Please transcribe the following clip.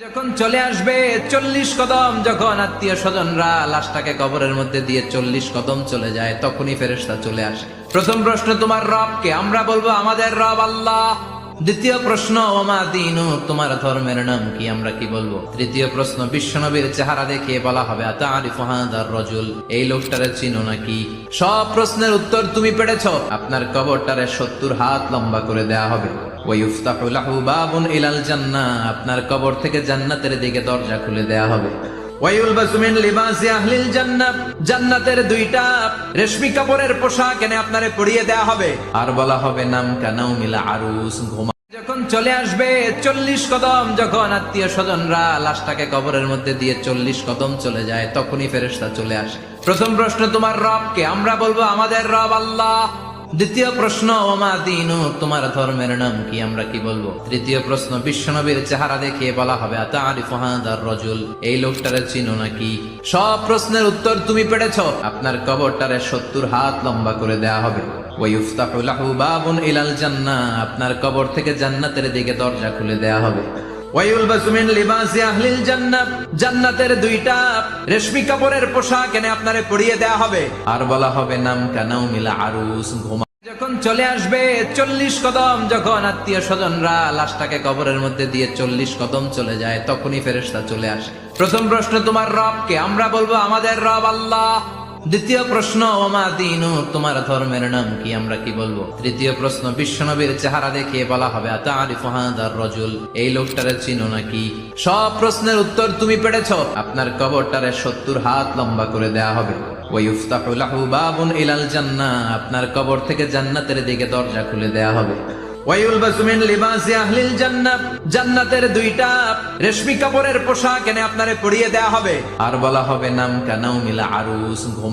যখন চলে আসবে চল্লিশ কদম, যখন আত্মীয় স্বজনরা লাশটাকে কবরের মধ্যে দিয়ে চল্লিশ কদম চলে যায়, তখনই ফেরেস্তা চলে আসে। প্রথম প্রশ্ন, তোমার রবকে আমরা বলব, আমাদের রব আল্লাহ। দ্বিতীয় প্রশ্ন, ওমা দিনু? তোমার ধর্মের নাম কি? আমরা কি বলব? তৃতীয় প্রশ্ন, বিশ্বনবীর চেহারা দেখে বলা হবে রজুল? এই লোকটারে চিনো নাকি? সব প্রশ্নের উত্তর তুমি পেরেছ আপনার কবরটারে সত্তর হাত লম্বা করে দেয়া হবে। আপনার কবর থেকে জান্নাতের দিকে দরজা খুলে দেয়া হবে। জান্নাতের দুইটা রেশমি কাপড়ের পোশাক এনে আপনারে পরিয়ে দেয়া হবে। আর বলা হবে নাম কানাও মিলা আরুস। ঘুমা যখন চলে আসবে, চল্লিশ কদম, যখন আত্মীয় স্বজনরা লাশটাকে কবরের মধ্যে দিয়ে চল্লিশ কদম চলে যায়, তখনই ফেরেশতা চলে আসে। প্রথম প্রশ্ন, তোমার রবকে? আমরা বলব, আমাদের রব আল্লাহ। দ্বিতীয় প্রশ্ন, ওমা দিনু? তোমার ধর্মের নাম কি? আমরা কি বলব? তৃতীয় প্রশ্ন, বিশ্বনবীর চেহারা দেখে বলা হবে রজুল? এই লোকটারে চিনো নাকি? সব প্রশ্নের উত্তর তুমি পেরেছ। আপনার কবরটারে সত্তর হাত লম্বা করে দেয়া হবে। আপনার কবর থেকে জান্নাতের দিকে দরজা খুলে দেয়া হবে। চলে আসবে, চল্লিশ কদম, যখন আত্মীয় স্বজনরা লাশটাকে কবরের মধ্যে দিয়ে চল্লিশ কদম চলে যায়, তখনই ফেরেশতা চলে আসে। প্রথম প্রশ্ন, তোমার রবকে? আমরা বলব, আমাদের রব আল্লাহ। দ্বিতীয় প্রশ্ন, ওমা দিনু, তোমার ধর্মের নাম কি? আমরা কি বলব? তৃতীয় প্রশ্ন, বিশ্বনবীর চেহারা দেখে বলা হবে রজুল, এই লোকটারে চিনো নাকি? সব প্রশ্নের উত্তর তুমি পেরেছ, আপনার কবরটারে সত্তর হাত লম্বা করে দেয়া হবে। আপনার কবর থেকে জান্নাতের দিকে দরজা খুলে দেয়া হবে। জান্নাতের দুইটা রেশমি কাপড়ের পোশাক এনে আপনারে পরিয়ে দেয়া হবে। আর বলা হবে নাম কানাও মিলা আরুস ঘুমা